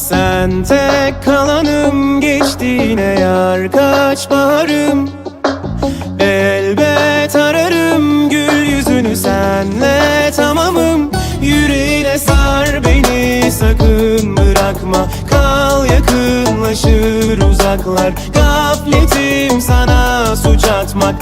Sen tek kalanım geçtiğine yar kaç baharım Elbet ararım gül yüzünü senle tamamım. Yüreğine sar beni sakın bırakma. Kal yakınlaşır uzaklar. Gafletim sana suç atmak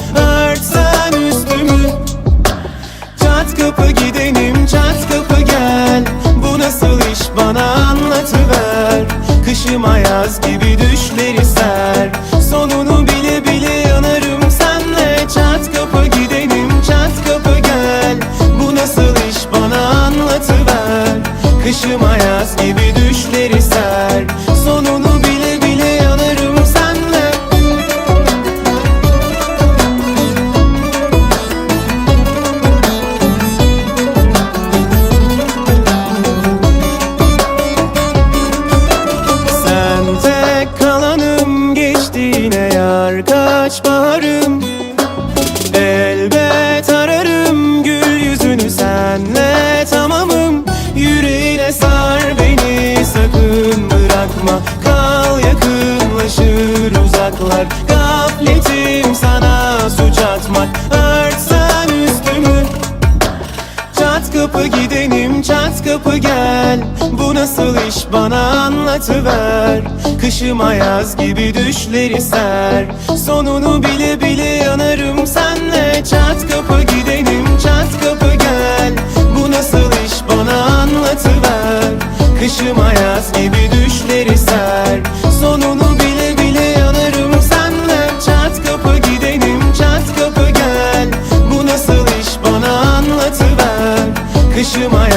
Kışıma yaz gibi düşleri ser. Sonunu bile bile yanarım senle. Çat kapı gidenim çat kapı gel. Bu nasıl iş? Bana anlatıver. Kışıma yaz gibi düşleri ser kaç baharım Elbet ararım gül yüzünü senle tamamım. Yüreğine sar beni sakın bırakma. Kal yakınlaşır uzaklar. Gafletim sana suç atmak. Örtsen üstümü. Çat kapı gidenim çat kapı gel Bu nasıl iş bana anlatıver. Kışıma yaz gibi düşleri ser. Sonunu bile bile yanarım senle. Çat kapı gidenim çat kapı gel. Bu nasıl iş bana anlatıver. Kışıma yaz gibi düşleri ser. Sonunu bile bile yanarım senle. Çat kapı gidenim çat kapı gel. Bu nasıl iş bana anlatıver. Kışıma